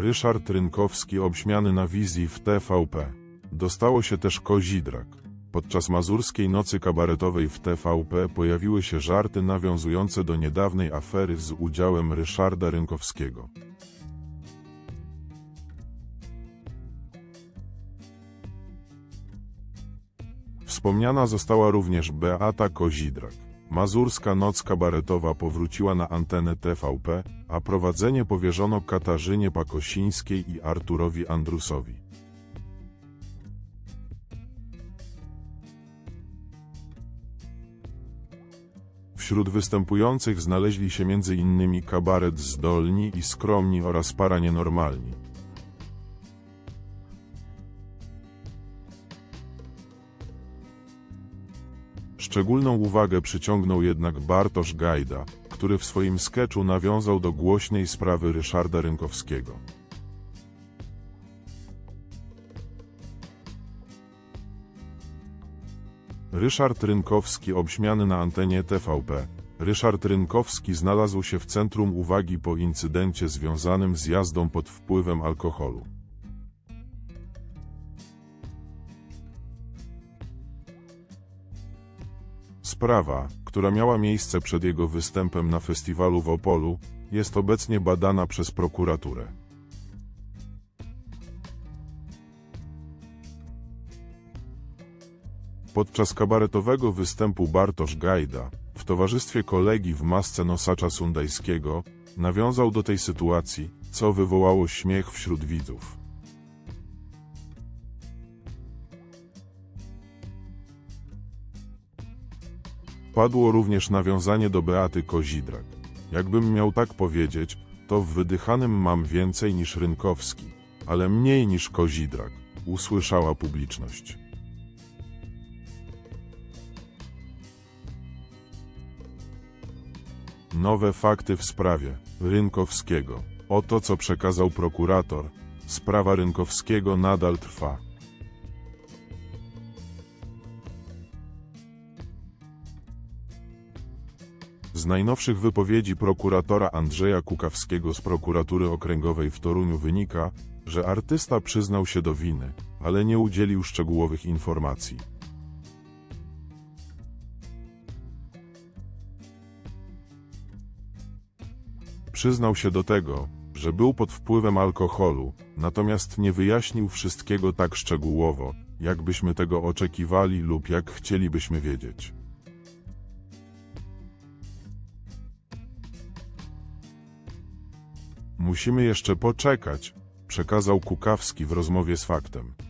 Ryszard Rynkowski obśmiany na wizji w TVP. Dostało się też kozidrak. Podczas mazurskiej nocy kabaretowej w TVP pojawiły się żarty nawiązujące do niedawnej afery z udziałem Ryszarda Rynkowskiego. Wspomniana została również Beata Kozidrak. Mazurska Noc Kabaretowa powróciła na antenę TVP, a prowadzenie powierzono Katarzynie Pakosińskiej i Arturowi Andrusowi. Wśród występujących znaleźli się m.in. kabaret Zdolni i Skromni oraz para Nienormalni. Szczególną uwagę przyciągnął jednak Bartosz Gajda, który w swoim sketchu nawiązał do głośnej sprawy Ryszarda Rynkowskiego. Ryszard Rynkowski obśmiany na antenie TVP. Ryszard Rynkowski znalazł się w centrum uwagi po incydencie związanym z jazdą pod wpływem alkoholu. Sprawa, która miała miejsce przed jego występem na festiwalu w Opolu, jest obecnie badana przez prokuraturę. Podczas kabaretowego występu Bartosz Gajda, w towarzystwie kolegi w masce nosacza sundajskiego, nawiązał do tej sytuacji, co wywołało śmiech wśród widzów. Padło również nawiązanie do Beaty Kozidrak. Jakbym miał tak powiedzieć, to w wydychanym mam więcej niż Rynkowski, ale mniej niż Kozidrak, usłyszała publiczność. Nowe fakty w sprawie Rynkowskiego. Oto co przekazał prokurator. Sprawa Rynkowskiego nadal trwa. Z najnowszych wypowiedzi prokuratora Andrzeja Kukawskiego z prokuratury okręgowej w Toruniu wynika, że artysta przyznał się do winy, ale nie udzielił szczegółowych informacji. Przyznał się do tego, że był pod wpływem alkoholu, natomiast nie wyjaśnił wszystkiego tak szczegółowo, jakbyśmy tego oczekiwali lub jak chcielibyśmy wiedzieć. Musimy jeszcze poczekać, przekazał Kukawski w rozmowie z faktem.